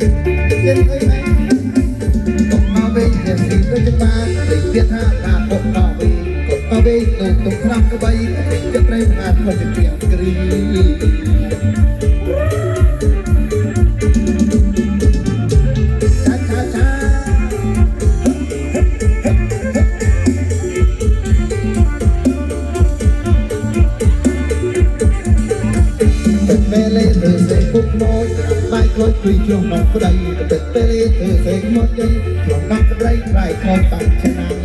ទៀតអីមែនកុំមកវិញជាស៊ីទៅច្បាស់លេខទៀតថាថាកុំមកវិញកុំមកវិញទៅទុកខ្លាំងក្បីចិត្តប្រេមអាតមកជាពីអគ្រី ធ្វើសេពុកមកបាយខូចព្រីជ្រុំមកប្តីទឹកពេលលេធ្វើសេមកយីជ្រុំដាក់ប្តីប្រៃខោតាំងឆ្នាំ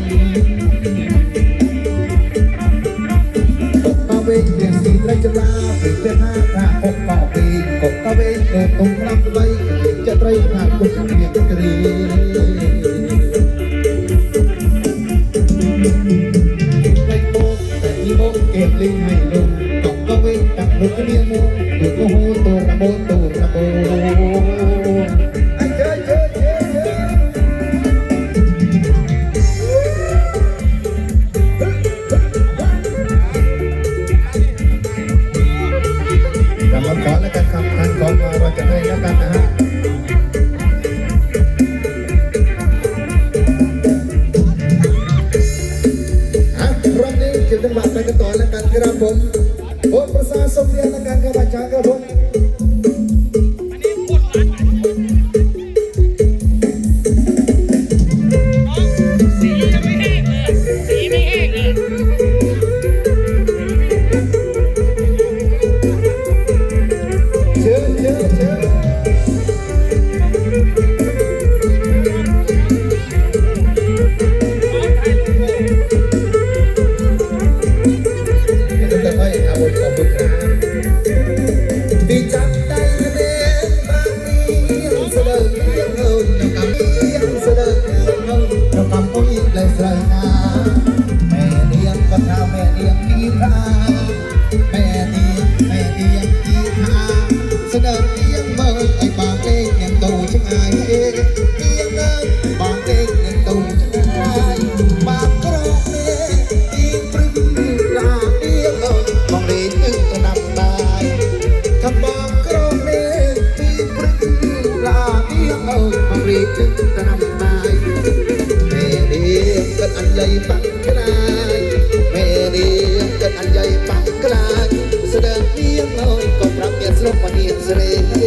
កុកវិញជាស៊ីត្រីចលាពីពេលថាថាកុកកវិញកុកវិញទៅទុំក្រាំប្តីចិត្តត្រីថាគុកមានគ្រី ตูกระตูตูแล้วกันครับท่านขอมาเราจะให้แล้วกันนะฮะรอบนี้เก็บจังหวะไปกันต่อแล้วกันครับผม Vou pro São Sofia na carga, vai te agarrar. ទៀងទីថាមេទៀងមេទៀងទីថាស្ដើទៀងមើលឲ្យបងគេនឹងទៅឆ្ងាយទៀងនៅបងគេនឹងទៅឆ្ងាយបាទក្រោកនេះទៀងព្រឹកណាទៀងលើបងលេងនឹងទៅដាំដែរកបងក្រោកនេះទៀងព្រឹកណាទៀងលើបងលេងនឹងទៅដាំដែរមេទៀងគិតអញ្ញៃបាក់ខ្លា Look what is